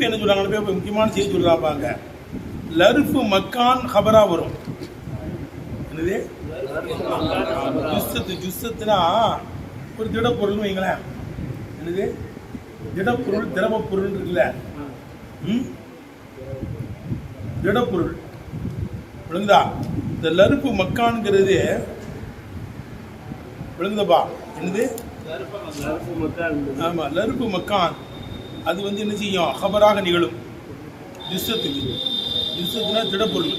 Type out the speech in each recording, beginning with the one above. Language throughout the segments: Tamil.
இப்போ என்ன சொல்றாங்க? இப்போ முக்கியமான செய்தி சொல்றாப்பாங்க லருஃபு மக்கான் ஹபரா வரும். என்னது? ஜுஸ்ஸத்து ஜுஸ்ஸத்துனா ஒரு திடப்பொருள்னு வைங்களேன். என்னது? திடப்பொருள் திரவ பொருள் இருக்குல்ல. ம்? திடப்பொருள். விளங்குதா இந்த லருப்பு மக்கான்ங்கிறது விளங்குதப்பா என்னது? ஆமா லருப்பு மக்கான். அது வந்து என்ன செய்யும்? அகபராக நிகழும். ஜுஸ்ஸத்துக்கு ஜுஸ்ஸத்துனா திடப்பொருள்.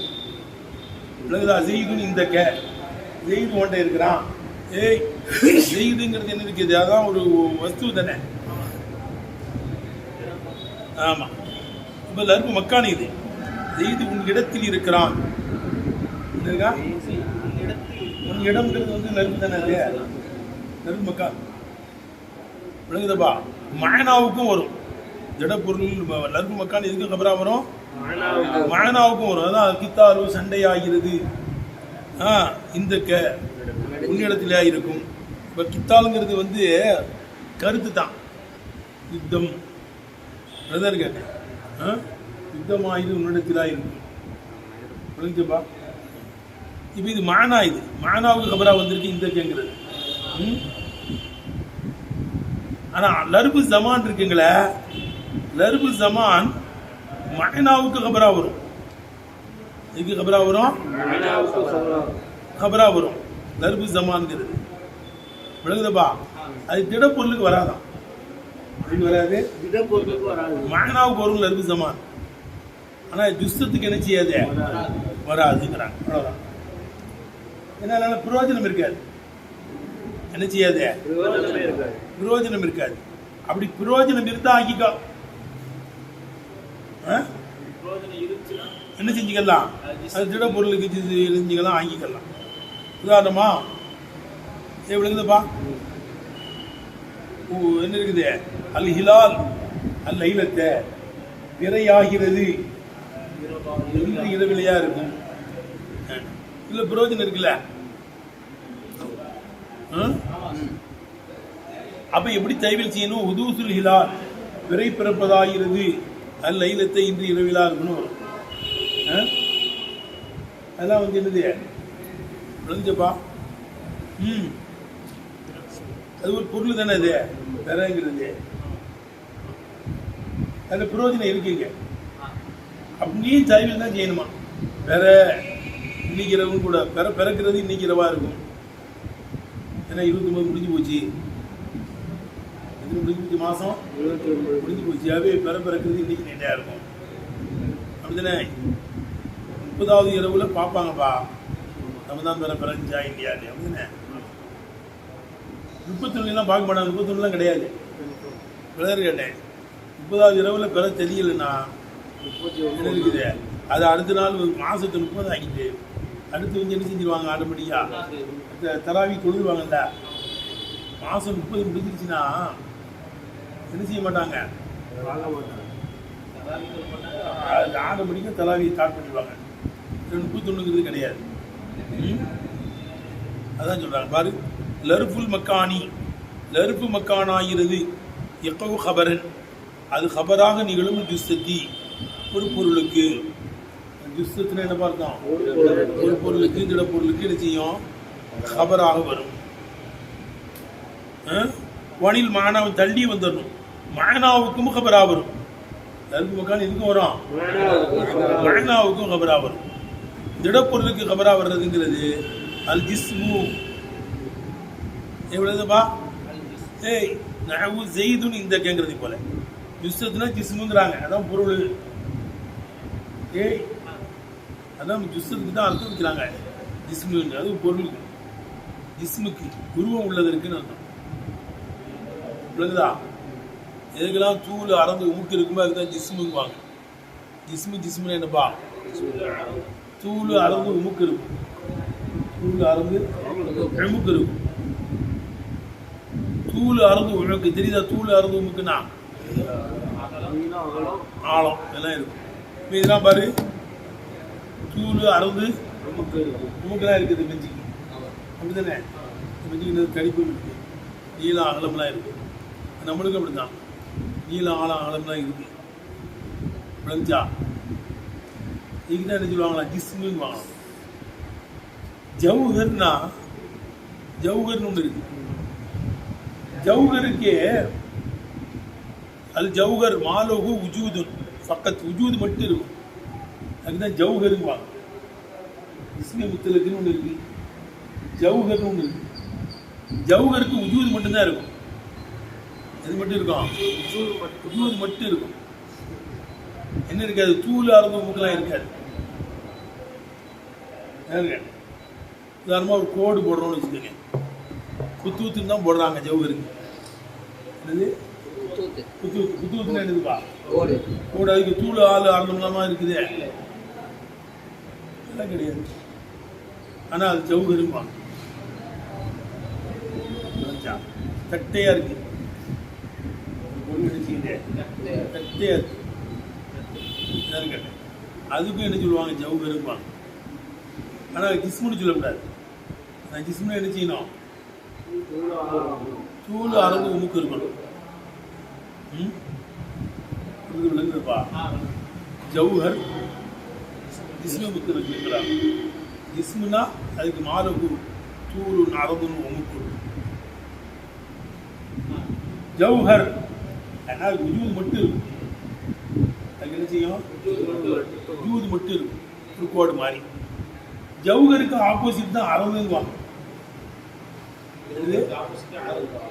விளங்குதா ஜெய்துன்னு இந்த கே. செய்து ஒன்றை இருக்கிறான். ஏய் ஜெய்துங்கிறது என்ன இருக்குது அதான் ஒரு வஸ்து தானே. ஆமா. இப்போ லருப்பு மக்கான இது. செய்து உன் இடத்தில் இருக்கிறான். இருக்கா? உன் இடம்ங்கிறது வந்து நெருப்பு தானே அது. நெருப்பு மக்கா விளங்குதப்பா. மயனாவுக்கும் வரும். திடப்பொருள் நெருப்பு மக்கான் எதுக்கும் கபரா வரும்? மயனாவுக்கும் வரும். அதான் கித்தாரு சண்டையாகிறது. ஆ இந்த க உன்னிடத்திலே இருக்கும். இப்போ கித்தாலுங்கிறது வந்து கருத்து தான். யுத்தம். அதுதான் ஆ யுத்தமாயுது உன்னிடத்திலா இருக்கும். புரிஞ்சுப்பா? இப்போ இது மானா இது. மானாவுக்கு கபரா வந்திருக்கு இந்த கேங்கிறது. ஆனால் லருபு ஜமான் இருக்குங்களே. லருபு ஜமான் மயனாவுக்கு கபரா வரும். இதுக்கு கபரா வரும்? கபரா வரும். லருபு ஜமான்ங்கிறது. விளங்குதப்பா? அது திடப்பொருளுக்கு வராதான் வராது. மயனாவுக்கு வரும் லருபு ஜமான். ஆனால் ஜுஸ்தத்துக்கு என்ன செய்யாது? வராதுங்கிறாங்க. அவ்வளோதான் ஏன்னா பிரயோஜனம் இருக்காது. என்ன செய்யாது? பிரயோஜனம் இருக்காது. அப்படி பிரயோஜனம் இருந்தா ஆக்கிக்கோ? என்ன செஞ்சுக்கலாம்? அது திட பொருளுக்கு செஞ்சுக்கலாம் வாங்கிக்கலாம். உதாரணமா ஏ ஓ, என்ன இருக்குது? அல் ஹிலால் அல் லைலத்தை. பிறையாகிறது இன்று இரவிலையா இருக்கும்? இல்ல பிரயோஜனம் இருக்குல்ல? ஆ? அப்ப எப்படி தைவில் செய்யணும்? உதூசுல் ஹிலால் பிறை பிறப்பதாகிறது அல் லைலத்தை இன்று இரவிலா இருக்கணும் வரும். ஆ? அதெல்லாம் வந்து என்னது? விளைஞ்சப்பா. ம். அது ஒரு பொருள் தானே அது? பிறங்கிறது அதில் பிரயோஜனம் இருக்குங்க. அப்படியும் தலைவில் தான் செய்யணுமா? பெற இன்னைக்கு இரவும் கூட. பிற பிறக்கிறது இன்னைக்கு இரவாக இருக்கும். ஏன்னா இருபத்தொம்பது முடிஞ்சு போச்சு. எத்தனை முடிஞ்சு மாதம் முடிஞ்சு போச்சு. அவே பிற பிறக்கிறது இன்றைக்கி நீட்டாக இருக்கும். அப்படிதானே? முப்பதாவது இரவுல பார்ப்பாங்கப்பா. நம்ம தான் பிற பிறஞ்சா இல்லையான்னு. அப்படிதானே? முப்பத்தொன்னுலாம் பார்க்க மாட்டாங்க. முப்பத்தொன்னுலாம் கிடையாது. பிறகு கேட்டேன் முப்பதாவது இரவுல பிற தெரியலன்னா இருக்குது? அது அடுத்த நாள் மாதத்து முப்பது ஆகிட்டு அடுத்து வந்து என்ன செஞ்சிருவாங்க? ஆட்டோமேட்டிக்காக தராவி தொழுவாங்கல்ல மாதம் முப்பது முடிஞ்சிருச்சுன்னா என்ன செய்ய மாட்டாங்க. அது ஆட்டோமேட்டிக்காக தராவி ஸ்டார்ட் பண்ணிடுவாங்க. முப்பத்தொன்னுங்கிறது கிடையாது. ம்? அதான் சொல்றாங்க. பாரு லருஃபுல் மக்கானி. லருஃபு மக்கானாகிறது எக்கவு ஹபரன். அது ஹபராக நிகழும் ஜுஸ்ஸத்தி. ஒரு பொருளுக்கு. ஜுஸ்ஸத்துனா என்ன பார்த்தோம் ஒரு பொருளுக்கு. திட பொருளுக்கு என்ன செய்யும்? ஹபராக வரும். ஆ? வனில் மானாவை தள்ளி வந்துடணும். மானாவுக்கும் ஹபரா வரும். லருஃபு மக்கான் எதுக்கும் வரும் மானாவுக்கும் ஹபரா வரும். திடப்பொருளுக்கு கபரா வர்றதுங்கிறது அல் ஜிஸ்மு. எவ்வளவுப்பா ஏய் நகவு ஜெய்துன்னு இந்த கேங்கிறது போல. ஜுஸ்ஸத்துனா ஜிஸ்முங்கிறாங்க. அதான் பொருள். ஏய் அதான் ஜுஸ்ஸத்துக்கு தான் அர்த்தம் வைக்கிறாங்க. ஜிஸ்முன்னு அது பொருளுக்கு ஜிஸ்முக்கு உருவம் உள்ளதற்குன்னு அர்த்தம். விளங்குதா எதுக்கெல்லாம் தூள் அறந்து உமுக்கு இருக்குமோ அதுதான் ஜிஸ்முங்குவாங்க. ஜிஸ்மு ஜிஸ்முன்னு என்னப்பா? தூள் அறந்து உமுக்கு இருக்கும். தூள் அறந்து உமுக்கு இருக்கும். தூள் அறந்து உமுக்கு தெரியுதா தூள் அறந்து உமுக்குன்னா? ஆழம் எல்லாம் இருக்கும். இப்போ இதெல்லாம் பாரு. தூள் அறந்து உமுக்கெல்லாம் இருக்குது பெஞ்சிக்கு. அப்படிதானே பெஞ்சிக்கு கடிப்பு இருக்கு. நீளம் அகலம்லாம் இருக்கு. நம்மளுக்கும் அப்படிதான் நீளம் ஆழ ஆழம்லாம் இருக்கு. விளஞ்சா இதுக்கு என்ன சொல்லுவாங்களா? ஜிஸ்முன்னு வாங்கலாம் ஜவுகர்னா ஜவுகர்னு ஒன்று இருக்கு. ஜவுகருக்கு அது ஜவுகர் மாலோகு உஜூதுன் பக்கத்து உஜூது மட்டும் இருக்கும். அதுதான் ஜவுஹருங்குவாங்க இஸ்மி முத்தலுக்குன்னு ஒன்று இருக்கு. ஜவுகர்னு ஒன்று இருக்கு. ஜவுகருக்கு உஜூது மட்டும்தான் இருக்கும். எது மட்டும் இருக்கும் உஜூது மட்டும் இருக்கும் என்ன இருக்காது? தூள் அறந்த மூக்கெல்லாம் இருக்காது. உதாரணமாக ஒரு கோடு போடுறோம்னு வச்சுக்கோங்க. குத்தூத்துன்னு தான் போடுறாங்க. ஜவுஹருக்கு என்னது? தூத்து குத்தூத்து குத்தூத்துன்னு என்னதுப்பா ஓடு கூட. அதுக்கு தூள் ஆள் ஆரம்பமாக இருக்குதே? அதெல்லாம் கிடையாது. ஆனால் அது ஜவுகருமா தட்டையா இருக்கு. பொருள் நினைச்சுக்கிட்டே தட்டையா இருக்கு இதான் கேட்டேன் அதுக்கும் என்ன சொல்லுவாங்க? ஜவுகரும்பாங்க ஆனால் கிஸ்முன்னு சொல்லக்கூடாது. நான் கிஸ்முன்னு என்ன செய்யணும்? தூள் அறந்து உமுக்கு இருக்கணும். ம்? இது விளங்குதுப்பா ஜவுஹர் ஜிஸ்ம புத்தர் இருக்கிறார் ஜிஸ்முனா அதுக்கு மாலகு தூரு நரதுன்னு உமுக்கு ஜவுஹர் ஏன்னா அது மட்டும் இருக்கும். அதுக்கு என்ன செய்யும்? உஜூது மட்டும் இருக்கும். குறுக்கோடு மாதிரி. ஜவுகருக்கு ஆப்போசிட் தான் அறவுங்குவாங்க.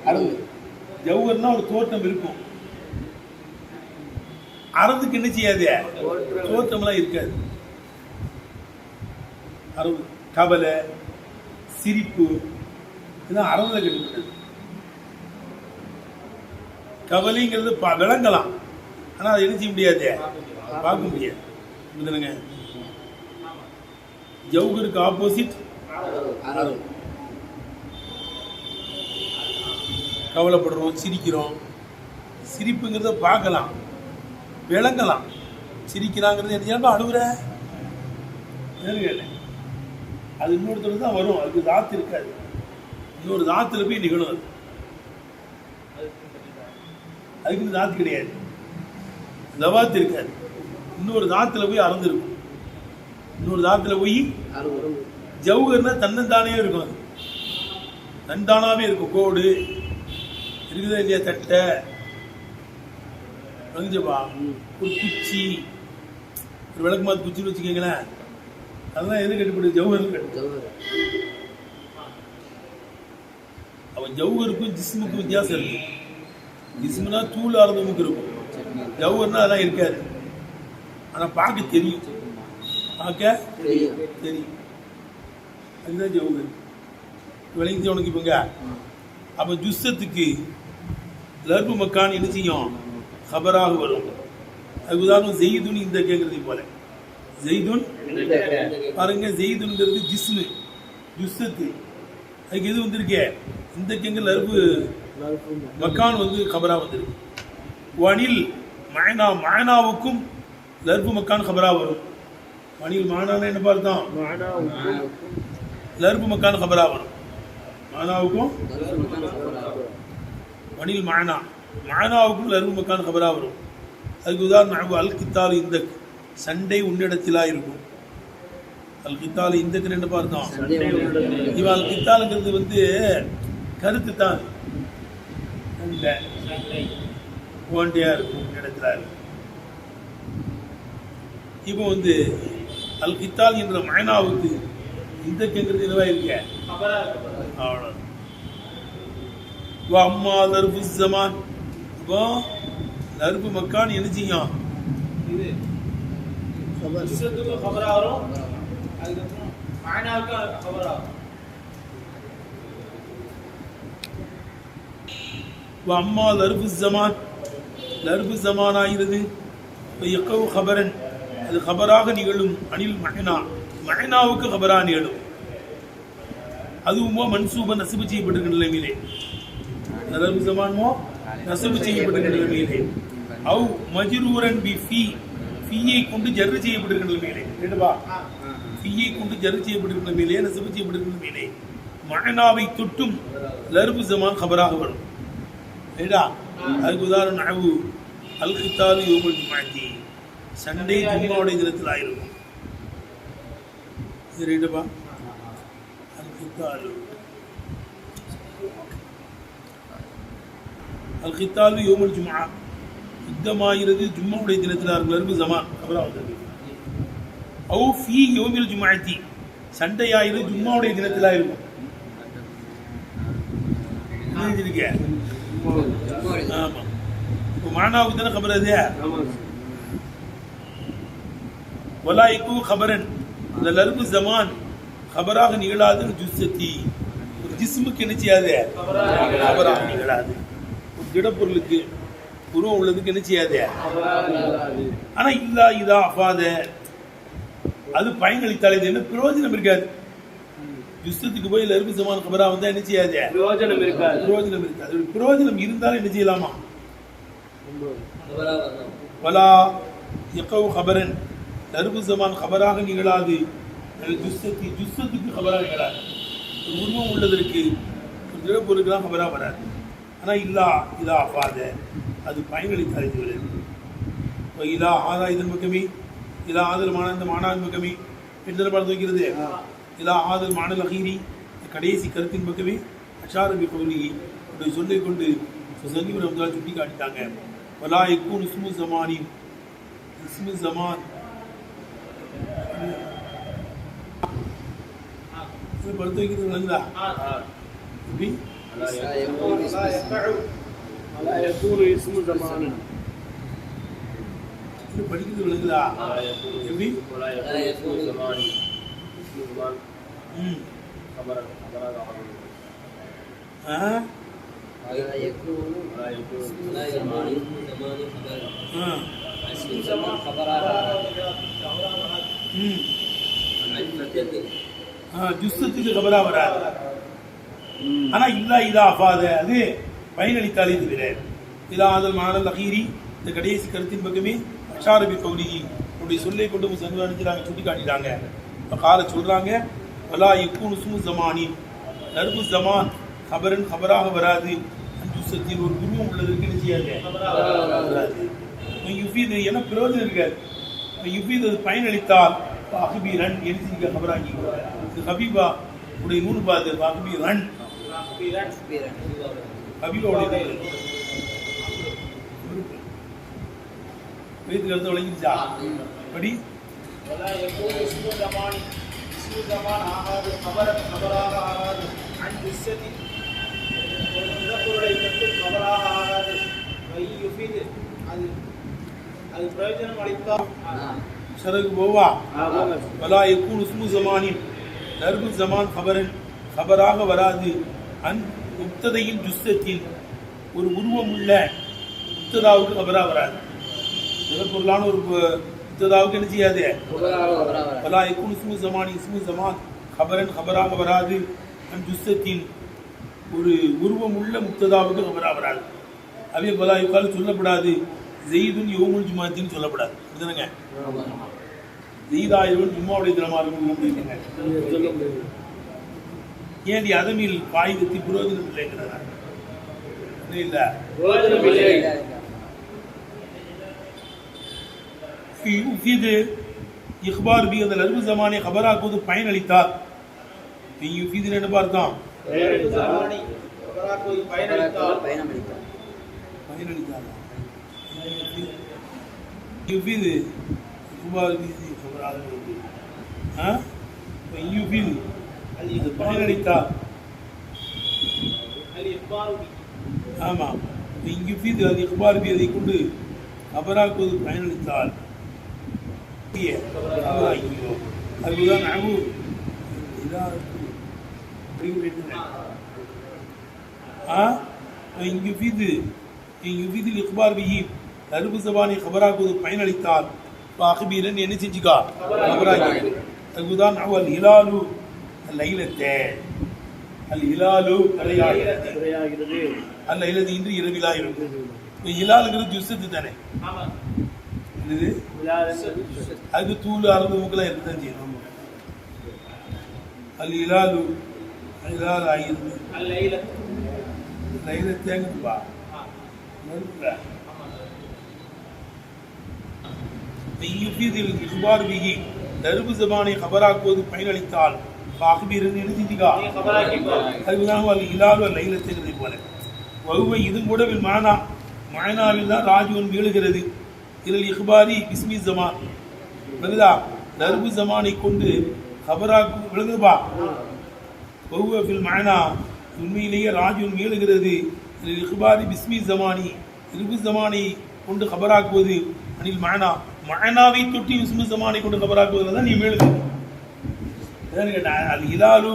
அறவு. ஜவுகர்னா ஒரு தோட்டம் இருக்கும். அறதுக்கு என்ன செய்யாது? தோற்றம்லாம் இருக்காது. அறவு. கவலை சிரிப்பு இதெல்லாம் அறவுல கட்டுப்பட்டது கவலைங்கிறது பா விளங்கலாம். ஆனால் அதை என்ன முடியாது. பார்க்க முடியாது. புரியுதுனுங்க ஜவுகருக்கு ஆப்போசிட் கவலைப்படுறோம் சிரிக்கிறோம். சிரிப்புங்கிறத பார்க்கலாம். விளங்கலாம். சிரிக்கிறாங்கிறது என்ன செய்யணும் அழுகுற அது இன்னொருத்தர் தான் வரும். அதுக்கு தாத்து இருக்காது. இன்னொரு தாத்துல போய் நிகழும் அது. அதுக்கு தாத்து கிடையாது. தவாத்து இருக்காது. இன்னொரு தாத்துல போய் அறந்துருக்கும். இன்னொரு தாத்துல போய் ஜவுகர்னா தன்னந்தானே இருக்கும் அது. தன்தானாவே இருக்கும். கோடு. இருக்குதா இல்லையா? தட்டை. வங்கிச்சப்பா ஒரு குச்சி. ஒரு விளக்குமாத்து குச்சின்னு வச்சுக்கோங்களேன். அதெல்லாம் எது கட்டுப்படுது? ஜவுகர் கட்டுப்படும் ஜவஹர் அவன் ஜவுகருக்கும் ஜிஸ்முக்கும் வித்தியாசம் இருக்கு. ஜிஸ்முனா தூள் ஆரம்பமுக்கு இருக்கும். ஜவுகர்னா அதெல்லாம் இருக்காது. ஆனா பார்க்க தெரியும். பார்க்க தெரியும். அதுதான் ஜவுகர். விளங்கிச்சு உனக்கு இப்போங்க அப்போ ஜுஸ்ஸத்துக்கு லர்பு மக்கான் என்ன செய்யும்? ஹபராக வரும். அது உதாரணம் ஜெய்துன் இந்த கேட்கறது போல. ஜெய்துன்? பாருங்க ஜெய்துன்ங்கிறது ஜிஸ்மு. ஜுஸ்ஸத்து. அதுக்கு எது வந்திருக்கே? இந்த கேங்க லர்பு மக்கான் வந்து ஹபரா வந்திருக்கு. வனில் மயனா மயனாவுக்கும் லர்பு மக்கான் ஹபரா வரும். வனில் மானான என்ன பார்த்தோம் லர்பு மக்கான் ஹபரா வரும். மானாவுக்கும் வனில் மானா மானாவுக்கும் லர்பு மக்கான் ஹபரா வரும். அதுக்கு உதாரணம் அல் கித்தால் இந்த சண்டை உன்னிடத்திலா இருக்கும். அல் கித்தால் இந்த என்ன பார்த்தோம் இவன் அல் கித்தாலுங்கிறது வந்து கருத்து தான் இருக்கும் உன்னிடத்திலா இருக்கும் இப்போ வந்து அல் கித்தால் என்ற மைனாவுக்கு இந்த கேங்கிறது என்னவா இருக்க? அவ்வளோ அம்மா லர்பு ஜமான் இப்போ லர்பு மக்கான் என்ன செய்யும்? விஷயத்துக்கும் கபரா வரும் அதுக்கப்புறம் மாயனாவுக்கும் கபரா வரும் வா அம்மா லர்பு ஜமான் லர்பு ஜமான் ஆகிறது. எக்கவு ஹபரன் அது ஹபராக நிகழும் அனில் மகனா மகனாவுக்கு ஹபரா நிகழும். அதுவுமோ மன்சூப நசுபு செய்யப்பட்டிருக்கிற நிலைமையிலே. லர்பு ஜமான்மோ நசுபு செய்யப்பட்டிருக்கிற நிலைமையிலே. அவ் மஜ்ரூரன் பி ஃபீ ஃபீயை கொண்டு ஜர்ரு செய்யப்பட்டிருக்கிற நிலைமையிலே. கேட்டுப்பா ஃபீயை கொண்டு ஜர்ரு செய்யப்பட்டிருக்கிற நிலைமையிலே நசுபு செய்யப்பட்டிருக்கிற நிலைமையிலே. மகனாவை தொட்டும் லர்பு ஜமான் ஹபராக வரும். சரிடா அதுக்கு உதாரணம் அவு அல் கித்தாலு யோமல் ஜுமாத்தி சண்டே ஜும்மாவுடைய தினத்தில் ஆயிருக்கும் இது ரைட்டுப்பா அல் கித்தாலு அல் கித்தாலு யோமல் ஜுமா யுத்தமாகிறது ஜும்மாவுடைய தினத்தில் இருக்கும் ஜமான் அப்புறம் வந்தது அவு ஃபி யோமில் ஜுமாத்தி சண்டையாயிரு ஜும்மாவுடைய தினத்தில் இருக்கும் புரிஞ்சிருக்க ஆமாம் இப்போ மானாவுக்கு தானே கபர் அது வலாய்க்கு கபரன். அந்த லர்பு ஜமான் கபராக நிகழாது ஜுஸ்ஸத்தி. ஒரு ஜிஸ்முக்கு என்ன செய்யாது? கபராக நிகழாது. ஒரு திடப்பொருளுக்கு உருவம் உள்ளதுக்கு என்ன செய்யாது? ஆனா இல்லா இதா அஃபாத. அது பயனளித்தாலே என்ன பிரயோஜனம் இருக்காது? ஜுஸ்ஸத்துக்கு போய் லர்பு ஜமான் கபரா வந்தா என்ன செய்யாது? பிரயோஜனம் இருக்காது. பிரயோஜனம் இருக்காது. பிரயோஜனம் இருந்தாலும் என்ன செய்யலாமா? வலா யக்கவு கபரன். தர்பு ஜமான் கபராக நிகழாது அல்லது ஜுஸ்ஸத்தி ஜுஸ்ஸத்துக்கு கபராக நிகழாது ஒரு உருவம் உள்ளதற்கு ஒரு திடப்பொருளுக்கு தான் கபராக வராது. ஆனால் இல்லா இதா அப்பாத அது பயனளித்து அறிந்துவிடு இப்போ இதா ஆதா இதன் பக்கமே. இதா ஆதல் மானந்த மானாவின் பக்கமே. எத்தனை பார்த்து வைக்கிறது. இதா ஆதல் மானல் அகீரி. கடைசி கருத்தின் பக்கமே அஷாரபி கௌலி அப்படி சொல்லிக் கொண்டு சங்கீவ் ரம்ஜா சுட்டி காட்டிட்டாங்க வலா இக்கூன் இஸ்மு ஜமானின் இஸ்மு ஜமான். படுத்து வைக்கிறது விளங்குதா எப்படி? படிக்கிறது விளங்குதா எப்படி? ஜுஸ்தத்துக்கு கபராக வராது ஆனால் இல்லா இதா அஃபாத அது பயனளித்தாலே தவிர இதா அதல் மாடல் அகீரி இந்த கடைசி கருத்தின் பக்கமே அஷாரபி கௌரி உடைய சொல்லை கொண்டு சன்மானித்து நாங்கள் சுட்டி காட்டிட்டாங்க இப்போ காலை சொல்கிறாங்க வலா இக்கூன் உஸ்மு ஜமானி. நர்பு ஜமான் கபரன் கபராக வராது. அஞ்சுசத்தில் ஒரு குருவம் உள்ளதற்கு என்ன செய்யாது? வராது. யுஃபீது என்ன பிரயோஜனம் இருக்காது யுஃபீது அது பயனளித்தால் அஹபீரன் எழுதி கபராகி இது ஹபீபா உடைய நூல் பாது அஹபீரன். ஹபீபாவுடைய வீட்டுக்கு கருத்து விளங்கிச்சா படி. தீர்க்கமான ஆகாது கபரக கபராக ஆகாது. அன் இசதி பொருளை மட்டும் கபராக ஆகாது அது அது பிரயோஜனம் அளித்தா சரகு போவா? பலா யக்கூன் உஸ்மு ஜமானின் தர்பு ஜமான் கபரன் கபராக வராது. அன் முக்ததையின் ஜுஸ்தத்தில் ஒரு உருவம் உள்ள முக்ததாவுக்கு கபராக வராது. சிறப்பொருளான ஒரு இத்ததாவுக்கு என்ன செய்யாது பலா இக்கும் இஸ்மு ஜமான் இஸ்மு ஜமான் ஹபரன் ஹபரா வராது அண்ட் ஜுஸ்தத்தின் ஒரு உருவம் உள்ள முக்ததாவுக்கு ஹபரா வராது அதே பலா இக்கால் சொல்லப்படாது ஜெயிதுன் யோமுல் ஜுமாத்தின்னு சொல்லப்படாது புரியுதுங்க ஜெயிதாயிரம் ஜும்மாவுடைய தினமாக இருக்கும் சொல்ல முடியாது ஏன் அதமில் காகிதத்தை புரோஜனம் இல்லை இல்லை இது இஹ்பார் பி அந்த லர்பு ஜமானை கபராக்குவது பயனளித்தார் இது என்ன பயணமளித்தார் பயனளித்தார் இது இஹ்பார் பி கபராக்குவது ஆ யுஃபிது இது பயனளித்தார் ஆமாம் இங்கு ஃபீது அது இக்பார் பி அதை கொண்டு அபராக்குவது பயனளித்தால் அதுதான் அபு ஆ இங்கு ஃபீது இங்கு ஃபீதில் இக்பார் பிஹி தருபு சபானை கபராக்குவது பயனளித்தால். அகபீரன் என்ன செஞ்சுக்கா கபராகி அதுதான் அவள் ஹிலாலு லைலத்தே அல் ஹிலாலு தலையாகிறது குறையாகிறது அல்ல இல்லது இன்று இப்போ இலாலுங்கிறது ஜுஸ்ஸத்து தானே என்னது? அதுக்கு தூள் அளவு மூக்கெல்லாம் இருக்கு தான் செய்யணும் அல் இலாலு இலால் ஆகிறது லைல தேங்குதுப்பா ஜபானை கபராக்குவது பயனளித்தால் பாகுபீரன் என்ன அதுதான் போல. வகுவை இதுவும் கூட வில் மானா மாயனாவில் தான் ராஜுவன் வீழுகிறது. இதில் இஹ்பாரி பிஸ்மி ஜமான் விழுதா தர்பு ஜமானை கொண்டு கபராக்கு விழுகுதுபா வகுவ மயனா உண்மையிலேயே ராஜுன் வீழுகிறது இதில் இஹ்பாரி பிஸ்மி ஜமானி இருபு ஜமானை கொண்டு கபராக்குவது அனில் மயனா மயனாவை தொட்டி விஸ்மி ஜமானை கொண்டு கபராக்குவதில் தான் நீ வீழுகிறது ஏன்னு அது இலாலு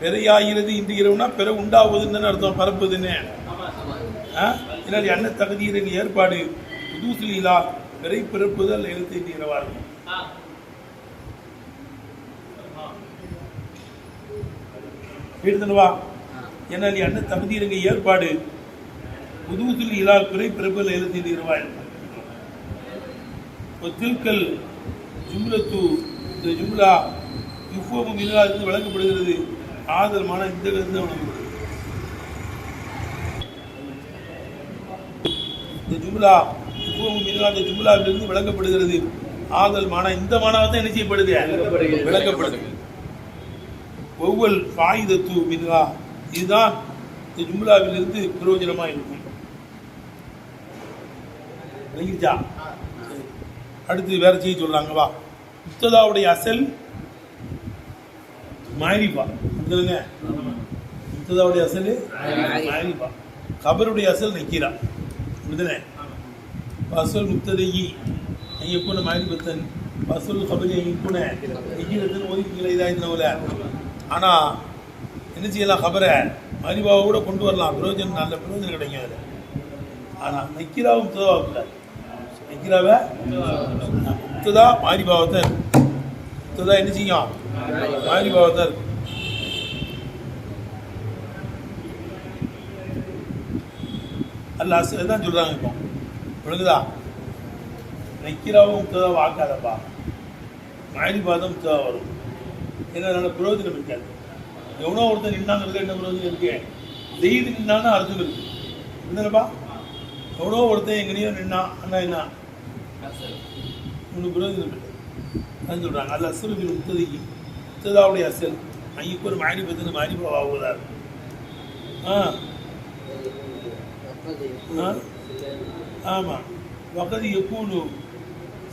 பெறையாகிறது இன்று இரவுனா பெற உண்டாவதுன்னு அர்த்தம் பரப்புதுன்னு. ஆ? இதனால் என்ன தகுதியின் ஏற்பாடு. புதுசில் பெறை பிறப்புதல் எழுத்து இந்த இரவா இருக்கும் வீடுதனவா என்னால் என்ன தகுதியின் ஏற்பாடு புதுசில் இலா பிறை பிறப்புதல் எழுத்து இருக்கும் ஒத்தில்கல் ஜும்லத்து இந்த ஜும்லா யுஃபோமு மினாலிருந்து வழங்கப்படுகிறது. ஆதரமான இந்த கருத்து வழங்கப்படுகிறது இந்த ஜும்லா மினா இந்த ஜும்லாவிலிருந்து வழங்கப்படுகிறது ஆதல் மானா இந்த மானாவை தான் என்ன செய்யப்படுது. விளக்கப்படுது. ஒவ்வொரு பாயுதத்து மின்ஹா. இதுதான் இந்த ஜும்லாவிலிருந்து பிரயோஜனமா இருக்கும். விளங்கிருச்சா. அடுத்து வேற செய்ய சொல்றாங்க. வா. முத்ததாவுடைய அசல் மாரிபா முத்ததாவுடைய அசல் மாரிபா கபருடைய அசல் நக்கீரா. அப்படிதானே அசல் முத்ததையி ஐயக்கூன மாரிபத்தன் அசல் கபரி ஐயக்கூன நக்கீரத்தன் ஒதுக்கீங்களே இதாக இருந்தவங்கள ஆனால் என்ன செய்யலாம் கபரை? மாரிபாவை கூட கொண்டு வரலாம். பிரயோஜனம் நல்ல பிரயோஜனம் கிடைக்கும் அதில் ஆனால் நக்கிராவும் முத்ததாவும் இல்லை. நக்கீராவை? முத்ததா மாரிபாவத்தை முத்ததா என்ன செய்யும்? மாரிபாவத்தை இருக்கும் அல்ல அசல் தான் சொல்கிறாங்க இப்போ. ஒழுங்குதா? நக்கீராவும் முத்ததாவும் ஆக்காதப்பா மாரிபாதம் முத்ததா வரும். ஏன்னா நல்ல பிரயோஜனம் இருக்காது. எவ்வளோ ஒருத்தன் நின்னாங்கிறது என்ன பிரயோஜனம் இருக்கு? செய்து நின்னான்னு அர்த்தம் இருக்கு. என்னப்பா எவ்வளோ ஒருத்தன் எங்கனையோ நின்னா அண்ணா என்ன? உனக்கு பிரயோஜனம் இல்லை. அதான் சொல்கிறாங்க அது அசலுக்கு முத்ததைக்கு முத்ததாவுடைய அசல். அங்கே ஒரு மாறி பத்தின மாறி ஆகுதா? ஆ. ஆமாம் வகதி எப்பூனு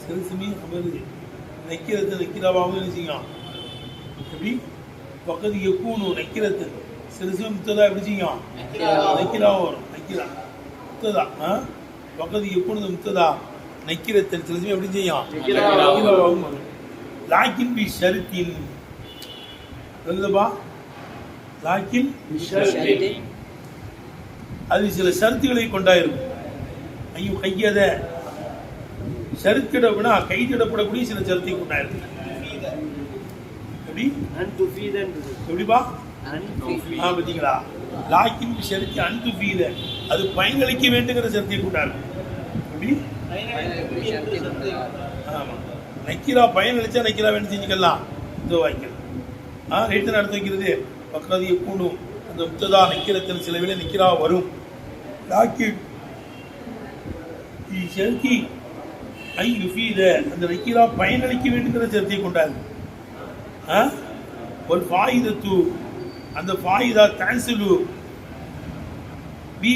சிறுசுமி அமருது நக்கிரத்து நக்கிராவாகவும் செய்யும் எப்படி? வகதி எப்பூனு நக்கிரத்து. சிறுசுமி முத்ததா எப்படி செய்யும் நக்கிராவும் வரும். நக்கிரா முத்ததா. ஆ? வகதி எப்பொழுது முத்ததா. நக்கிரத்தன் சிறுசுமி எப்படி செய்யும் நக்கிராவாகவும் வரும். லாக்கின் பி ஷருத்தின். எழுதுபா லாக்கின் அது சில ஷருத்துகளை கொண்டாயிருக்கும் ஐயோ கையத. ஷருத்திடவினா கைதிடப்படக்கூடிய சில ஷருத்தை கொண்டாயிருக்கும் எப்படி? அன் துஃபீதன்றது. எப்படிப்பா? அன் ஆ பார்த்தீங்களா? லாக்கின் ஷருத்தி அன்பு ஃபீத அது பயனளிக்க வேண்டுங்கிற ஷருத்தை கொண்டாயிருக்கும் எப்படி? ஆமாம் நக்கீரா பயனளிச்சா நக்கீரா வேணும் செஞ்சுக்கலாம். இந்த வாய்க்கிறது ஆ ரைட்டு நடத்து வைக்கிறது. பக்கத்து கூடும். அந்த முத்ததா நக்கீரத்தில் சில வேளை நிக்கிறா வரும். லாக்கி செலுத்தி ஐ யுஃபீத அந்த நக்கீரா பயனளிக்க வேண்டுங்கிற சேர்த்தை கொண்டார் ஆ ஒரு ஃபாயிதத்து அந்த ஃபாயிதா தான்சிலு பி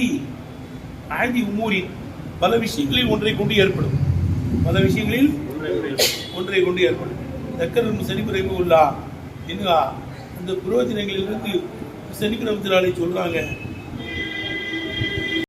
ஆதி உமூரின் பல விஷயங்களில் ஒன்றை கொண்டு ஏற்படும் பல விஷயங்களில் ஒன்றை கொண்டு ஏற்படும் தக்கரும் சனிப்புரைவு உள்ளா என்னா அந்த புரோஜனங்களிலிருந்து சனிக்கிரமத்தினாலே சொல்கிறாங்க